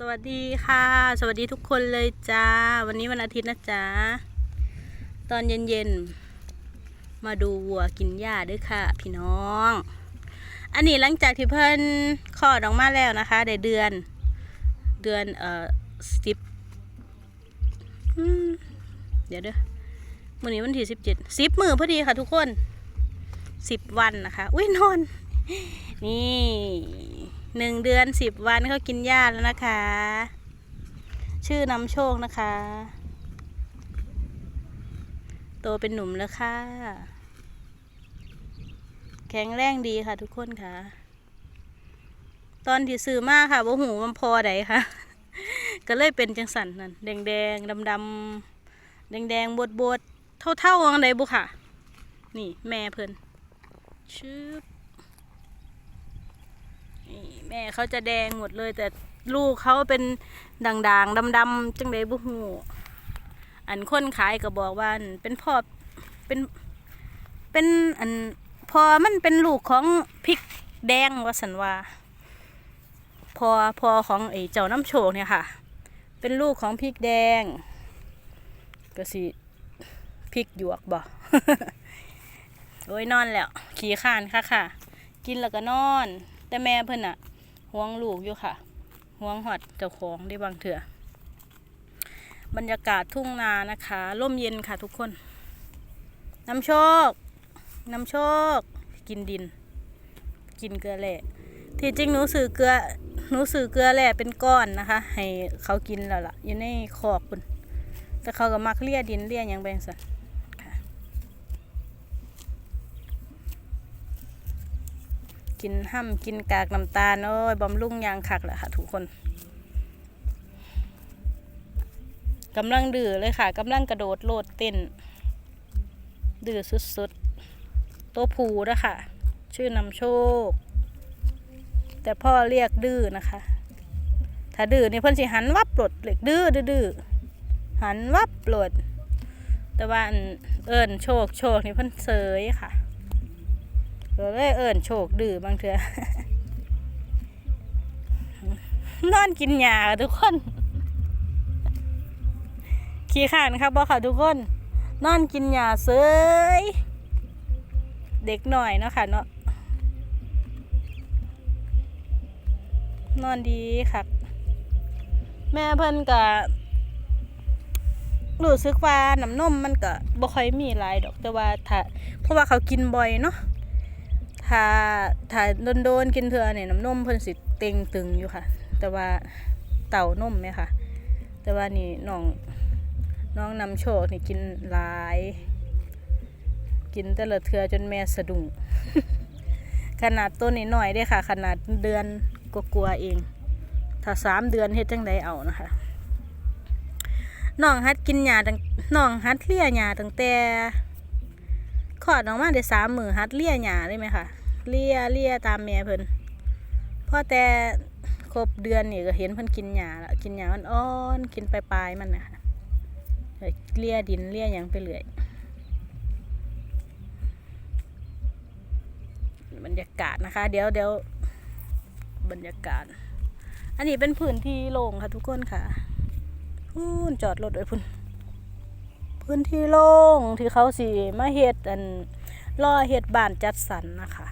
สวัสดีค่ะ สวัสดีทุกคนเลยจ้า วันนี้วันอาทิตย์นะจ๊ะ ตอนเย็นๆ มาดูวัวกินหญ้าด้วยค่ะ พี่น้อง อันนี้หลังจากที่เพิ่นคลอดออกมาแล้วนะคะเดือนเดือนเอ่อสิบเดี๋ยวเด้อวันนี้วันที่สิบเจ็ดสิบมือพอดีค่ะทุกคนสิบวันนะคะ อุ้ยนอน นี่ หนึ่งเดือนสิบวันเขากินหญ้าแล้วนะคะ ชื่อนำโชคนะคะ โตเป็นหนุ่มแล้วค่ะ แข็งแรงดีค่ะทุกคนค่ะ ตอนที่ซื้อมาค่ะว่าหูมันพอใดค่ะ ก็เลยเป็นจังสันนั่นแดงแดงดำดำแดงแดงบดบดเท่าเท่าอังใดบุค่ะ นี่แม่เพิ่นชืบ นี่แม่เขาจะแดงหมดเลย แต่ลูกเขาเป็นด่างๆดำๆจังไดบุหูอันคนขายก็บอกว่าเป็นพ่อเป็นเป็นอันพอมันเป็นลูกของพริกแดงวาสันวาพอพอของไอ้เจ้าน้ำโชคเนี่ยค่ะ เป็นลูกของพริกแดงก็สิพริกหยวกบ่โอ้ยนอนแล้ว ขี่ข้านค่ะค่ะ กินแล้วก็นอน แต่แม่เพิ่นอะห่วงลูกอยู่ค่ะห่วงหอดเจ้าของได้บางเถื่อบรรยากาศทุ่งนานะคะร่มเย็นค่ะทุกคน น้ำโชค น้ำโชค กินดิน กินเกลือแร่ที่จริงหนูซื้อเกลือหนูซื้อเกลือแร่เป็นก้อนนะคะ ให้เขากินแล้วล่ะอยู่ในคอกคุณแต่เขาก็มักเลี่ยดินเลี่ยหยังแบงสันค่ะ กินห้ำกินกากน้ำตาลโอ้ยบำรุงยางคักแหละค่ะทุกคนกำลังดื้อเลยค่ะกำลังกระโดดโลดเต้น ดื้อสุดๆ ตัวผูนะค่ะ ชื่อนำโชค แต่พ่อเรียกดื้อนะคะ ถ้าดื้อนี่เพิ่นสิหันวับปลดเล็กดื้อดื้อหันวับปลด แต่ว่าเอิญโชคโชคนี่เพิ่นเสยค่ะ ก็เลยเอิญโชคดื้อบางเถื่อนอนกินหญ้าทุกคน ขี้ขานครับบ่ค่ะทุกคน นอนกินหญ้าเสยเด็กหน่อยเนาะค่ะเนาะนอนดีค่ะ แม่เพิ่นก็รู้สึกว่าน้ำนมมันก็บ่ค่อยมีหลายดอกแต่ว่าถ้าเพราะว่าเขากินบ่อยเนาะ ถ้าถ้าโดนๆกินเถื่อเนี่ยน้ำนมเพิ่นสิเต็งตึงอยู่ค่ะ แต่ว่าเต่านมไหมค่ะ แต่ว่านี่น้องน้องนำโชคนี่กินหลาย กินแต่ละเถื่อจนแม่สะดุ้งขนาดตัวนี้หน่อยได้ค่ะ ขนาดเดือนกลัวๆเอง ถ้าสามเดือนเฮ็ดจังไดเอานะคะน้องฮัดกินยาตั้งน้องฮัดเลียยาตั้งแต่ ขอดออกมาได้สามมือฮัดเลี่ยหยาได้ไหมคะเลี่ยเลี่ยตามแม่เพิ่นพอแต่ครบเดือนนี่ก็เห็นเพิ่นกินหยาแล้วกินหยาอ่อนๆกินปลายๆมันนะคะเลี่ยดินเลี่ยหยังไปเรื่อยบรรยากาศนะคะ เดี๋ยวเดี๋ยวบรรยากาศ อันนี้เป็นพื้นที่โล่งค่ะทุกคนค่ะพูนจอดรถไว้พุ่น พื้นที่โล่งที่เขาสีมาเฮ็ดอันล่อเฮ็ดบ้านจัดสรรนะคะ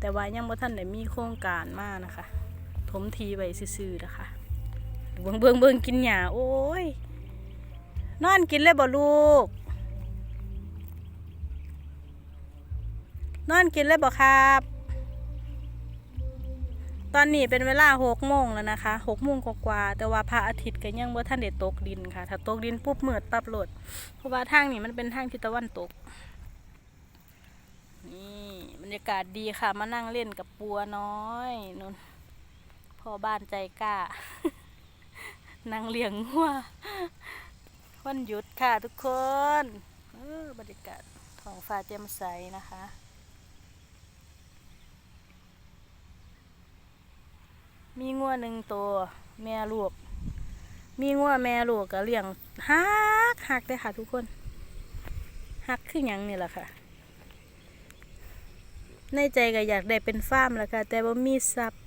แต่ว่ายังบ่ทันได้มีโครงการมานะคะ ถมทีไว้ซื่อๆนะคะ เบิ่งเบิ่งเบิ่งกินหญ้าโอ้ย นอนกินเลยบ่ลูก นอนกินเลยบ่ครับ ตอนนี้เป็นเวลาหกโมงแล้วนะคะหกโมงกว่าแต่ว่าพระอาทิตย์ก็ยังบ่ทันได้ตกดินค่ะ ถ้าตกดินปุ๊บเมืดปั๊บโหลด เพราะว่าทางนี้มันเป็นทางทิศตะวันตก นี่บรรยากาศดีค่ะ มานั่งเล่นกับปัวน้อยนุ่นพ่อบ้านใจกล้า นั่งเลี้ยงงัววันหยุดค่ะทุกคน เออบรรยากาศท้องฟ้าแจ่มใสนะคะ มีงัวหนึ่งตัวแม่ลูก มีงัวแม่ลูกก็เลี้ยงฮักฮักเลยค่ะทุกคนฮักคือหยังนี่แหละค่ะ ในใจก็อยากได้เป็นฟาร์มแล้วค่ะ แต่ว่ามีทรัพย์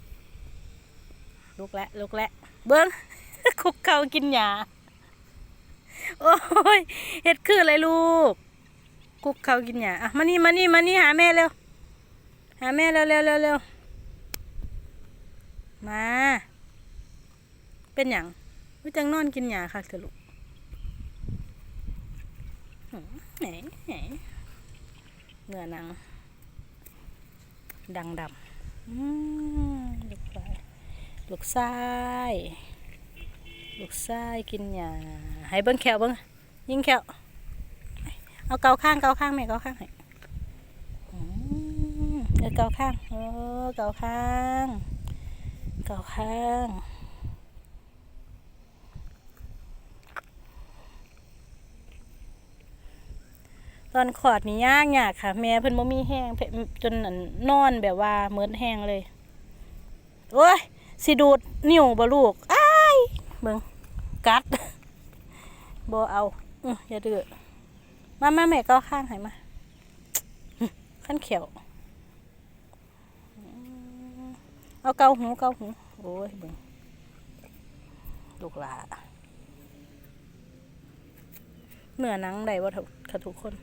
ลุกแล้วลุกแล้วเบิ้งคุกเข่ากินหญ้าโอ้ยเฮ็ดคืออะไรลูก คุกเข่ากินหญ้าอะมานี่มานี่มานี่หาแม่เร็วหาแม่เร็วเร็วเร็วเร็ว มา เป็นหยังวิจังนอนกินหญ้าค่ะเถอลูกหืมแหนแหนเนื้อหนัง ดังดำลูกชายลูกชายลูกชายกินหญ้าให้เบิ้งแขวเบิ้งยิงแขวเอาเกาข้างเกาข้างแม่เกาข้างให้เออเกาข้างเออเกาข้าง เกาข้างตอนขอดนี่ยากยากค่ะ แม่เพิ่นบ่มีแห้งจนนอนแบบว่าเหมือนแห้งเลย โอ้ย สิดูดนิ้วบ่ลูก อ้ายเบิ่งกัดบ่เอาอย่าดื้อมามาแม่ก็ข้างให้มาขั้นเขียวอืม เอาเกาหูเกาหู โอ้ยเบิ่งลูกหลาเนื้อหนังได้บ่ทุกค่ะทุกคน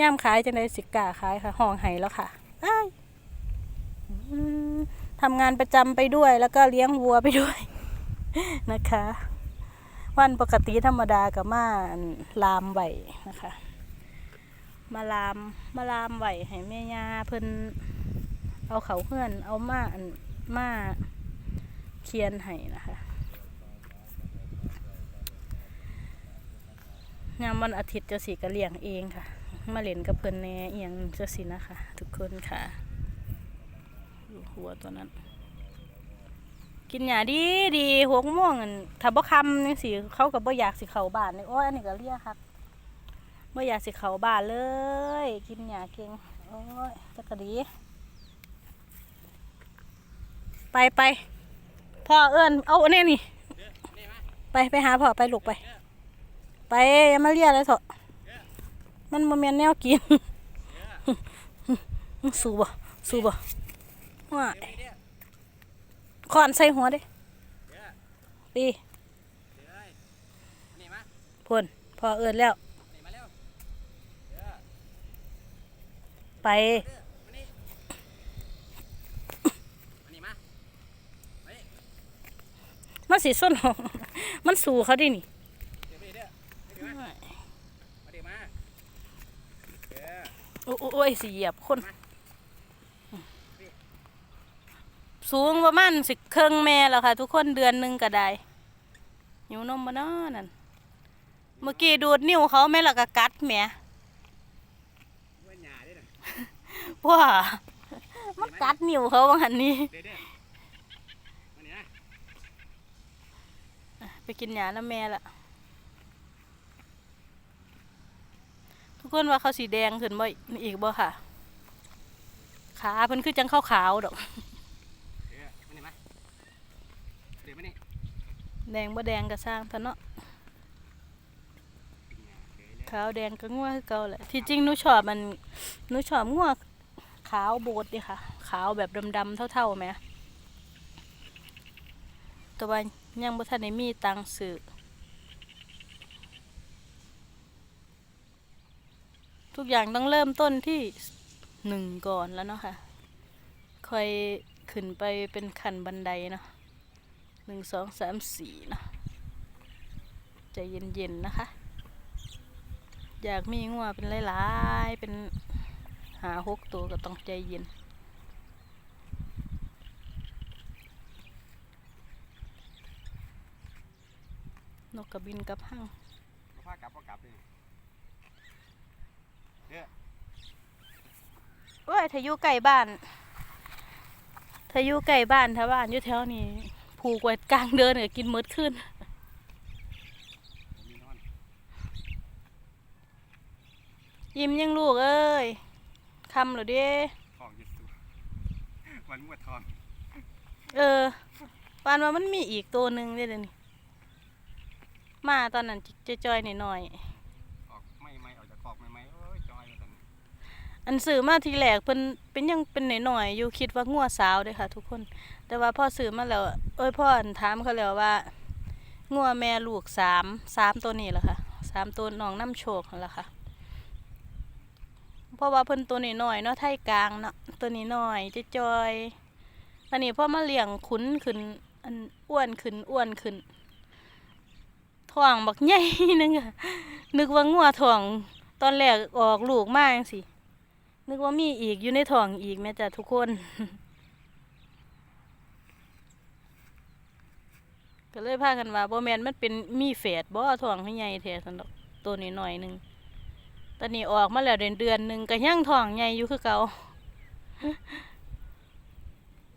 ย่ามขายจังไดสิกล้าขายค่ะห้องไห้แล้วค่ะอ้ทำงานประจำไปด้วย แล้วก็เลี้ยงวัวไปด้วย นะคะ วันปกติธรรมดากับมาลามไหวนะคะ มาลามมาลามไหวให้แม่ย่าเพิ่น เอาเขาเพื่อน เอามาอั่นมาเคียนให้นะคะยามวันอาทิตย์จะสีกระเลี้ยงเองค่ะ มาเล่นกับเพิ่นแน่เอียงจะสินะคะ ทุกคนค่ะดูหัวตัวนั้น กินหยาดีดีหกโมงอั่นถ้าบ่คำนี่สิเขากับบ่อยากสิเขาบ้านนี่โอ้ยอันนี้ก็เรียกครับบ่อยากสิเขาบ้านเลย กินหยาเก่งโอ้ยจักกะดี ไปไปพ่อเอิ้นเอาอันนี้นี่ ไปไปหาพ่อไปลูกไป ไปอย่ามาเรียกเลยเถอะมันบ่แม่นแนวกินสู้บ่สู้บ่ว่าขอนใส่หัวเด้ตีพ่นพอเอินแล้ว ไป มันสีส้นหองมันสู่เขาดินี่โอ้โอ้ยสิเหยียบคน สูงประมาณสิเครื่องแม่แล้วค่ะ ทุกคนเดือนหนึ่งก็ได้หิวนมมาเนาะนั่นเมื่อกี้ดูดนิ้วเขาแม่และก็กัดแหม่ว้ามันกัดนิ้วเขาว่าหันนี้ ไป กินหยาแล้วแม่ละทุกคนว่าเขาสีแดงขึ้นบ่อีกบ่ค่ะ ขาเพิ่นคือจังขาวๆดอกแดงบ่แดงก็สร้างเถอะเนาะขาวแดงก็งัวคือเก่าแหละที่จริงหนูชอบมันหนูชอบงัวขาวโบดดิค่ะ ขาวแบบดำๆเท่าๆไหมแต่ว่า ยังบ่ทันได้มีตังค์ซื้อทุกอย่างต้องเริ่มต้นที่หนึ่งก่อนแล้วเนาะค่ะค่อยขึ้นไปเป็นขั้นบันไดเนาะหนึ่งสองสามสี่เนาะใจเย็นๆนะคะ อยากมีงัวเป็นหลายๆ เป็นหาหกตัวก็ต้องใจเย็น นกกระบินกับห้างพากลับก็กลับเลยโอ้ยถ้าอยู่ใกล้บ้านถ้าอยู่ใกล้บ้านถ้าบ้านอยู่แถวนี้ผูกไว้กลางเดินก็กินหมดขึ้นผมมีนอนยิ้มยังลูกเอ้ยคำเหรอเด้ทองอยึดสูวันมวดทองเออปานว่ามันมีอีกตัวหนึ่งเด้เดี๋ยวนี้ มาตอนนั้นจะจอยๆหน่อยออกไม่ไม่ออกจากคอกไม่ไม่โอ้ยจอยมาตอนนี้ๆอันซื้อมาทีแรกเพิ่นเป็นยังเป็นหน่อยๆอยู่คิดว่างัวสาวเด้อค่ะ ทุกคน แต่ว่าพ่อซื้อมาแล้วเอ้ยพ่ออันถามเขาแล้วว่างัวแม่ลูกสามสามตัวนี้แหละค่ะสามตัวน้องน้ำโชคนั่นแหละค่ะ เพราะว่าเพิ่นตัวนี้น้อยๆเนาะไทยกลางเนาะตัวนี้น้อยจะจอยๆอันนี้พ่อมาเลี้ยงขุนขึ้นอันอ้วนขึ้นอ้วนขึ้น ท้องบักใหญ่นึงอะนึกว่างัวท้องตอนแรกออกลูกมาจังสินึกว่ามีอีกอยู่ในท้องอีกแม่จ้ะทุกคน ก็เลยพากันว่าบ่แมนมันเป็นมีเฟดบ่ท้องให้ใหญ่แท้ซั่นดอกตัวนี้หน่อยนึงตอนนี้ออกมาแล้วเดือนเดือนหนึ่งก็ยังท้องใหญ่อยู่คือเก่า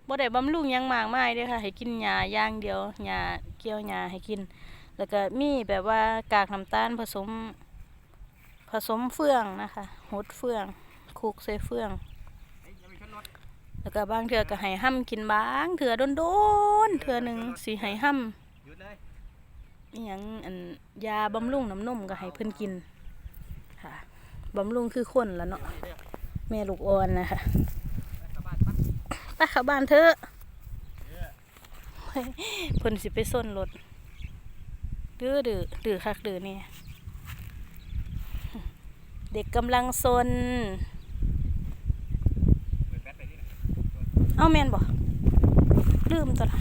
บ่ได้บำรุงยังมากมายเด้อค่ะ ให้กินหญ้าอย่างเดียวหญ้าเกี่ยวหญ้าให้กิน แล้วก็มีแบบว่ากากน้ำตาลผสม ผสมเฟืองนะคะหดเฟืองคลุกใส่เฟือง แล้วก็บางเทื่อก็ให้ห้ำกินบางเทื่อโดนๆเทื่อหนึ่งสิให้ห้ำหยุดเลยอีหยังอันยาบำรุงน้ำนมก็ให้เพิ่นกินค่ะบำรุงคือคนละเนาะนี่เด้อแม่ลูกอ่อนนะคะไปกลับบ้าขบ้านเถอะเพิ่นสิไปส้นรถ ดื้อดื้อดื้อคักดื้อเนี่ยเด็กกำลังซนเอาแมนบ่ลืมตัวละ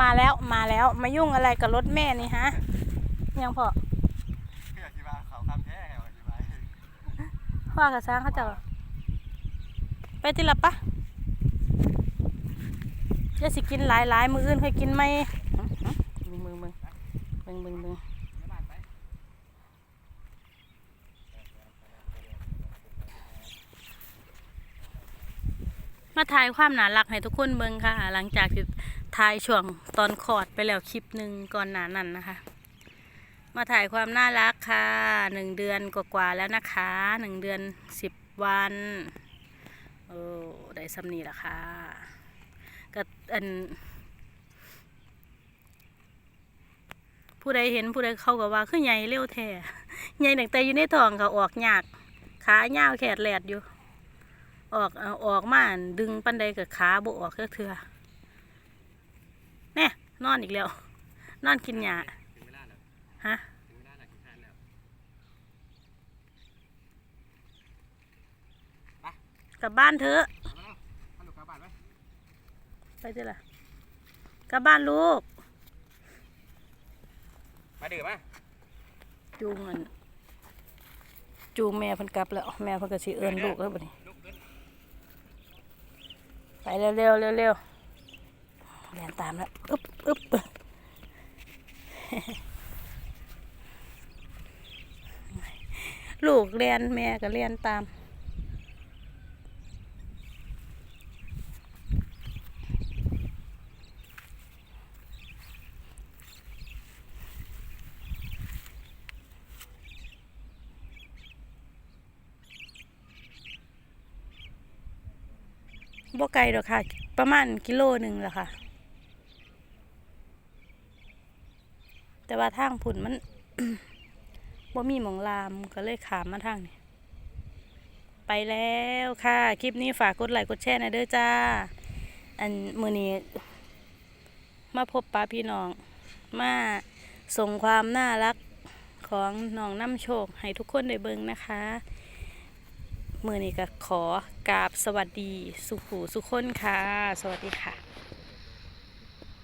มาแล้วมาแล้ว มายุ่งอะไรกับรถแม่นี่ฮะ ยังพอ เพื่อที่ว่าเขาคำแท้ไงวะที่ว่า ว่ากับช้างเขาเจะไปติละปะจะสิกินหลายหลายมืออื่นเคยกินไหมมึงมึงมึงมึงมึงมึงมาถ่ายความน่ารักให้ทุกคนเบิ่งค่ะ หลังจากที่ถ่ายช่วงตอนคลอดไปแล้วคลิปหนึ่งก่อนหนานั้นนะคะ มาถ่ายความน่ารักค่ะหนึ่งเดือนกว่าๆแล้วนะคะหนึ่งเดือนสิบวันโอ้ได้สำนีละค่ะก็อันผู้ใดเห็นผู้ใดเข้ากับว่าคือใหญ่เร็วแท้ใหญ่ตั้งแต่อยู่ในท้องก็ออกยากขาเงาวแขดแหลดอยู่ ออกออกมานดึงปันใดกับขาบออกเถื่อแน่นอนอีกแล้ว นอนกินหญ้า ฮะถึงเวลาแล้วกินข้าวแล้วกลับบ้านเถอะมาแล้วมาลูกกลับบ้านไปไปเถอะล่ะกลับบ้านลูก มาดื่มมาจูงมันจูงแม่เพิ่นกลับแล้ว แม่เพิ่นก็สิเอิ้นลูกแล้วบัดนี้ลุกขึ้นไปเร็วเร็วเร็วเร็วเรียนตามแล้ว อึ๊บอึ๊บ ลูกเรียนแม่ก็เรียนตาม บ่ไกลดอกค่ะ ประมาณกิโลหนึ่งแหละค่ะ แต่ว่าทางผุนมัน บ่มีหมองลามก็เลยขามมาทางนี้ไปแล้วค่ะ คลิปนี้ฝากกดไลค์กดแชร์นะเด้อจ้า อันมือนี้ มาพบป้าพี่น้อง มาส่งความน่ารักของน้องน้ำโชค ให้ทุกคนได้เบิ่งนะคะมือนี้ก็ขอกราบสวัสดี สุขูสุขคนค่ะ สวัสดีค่ะ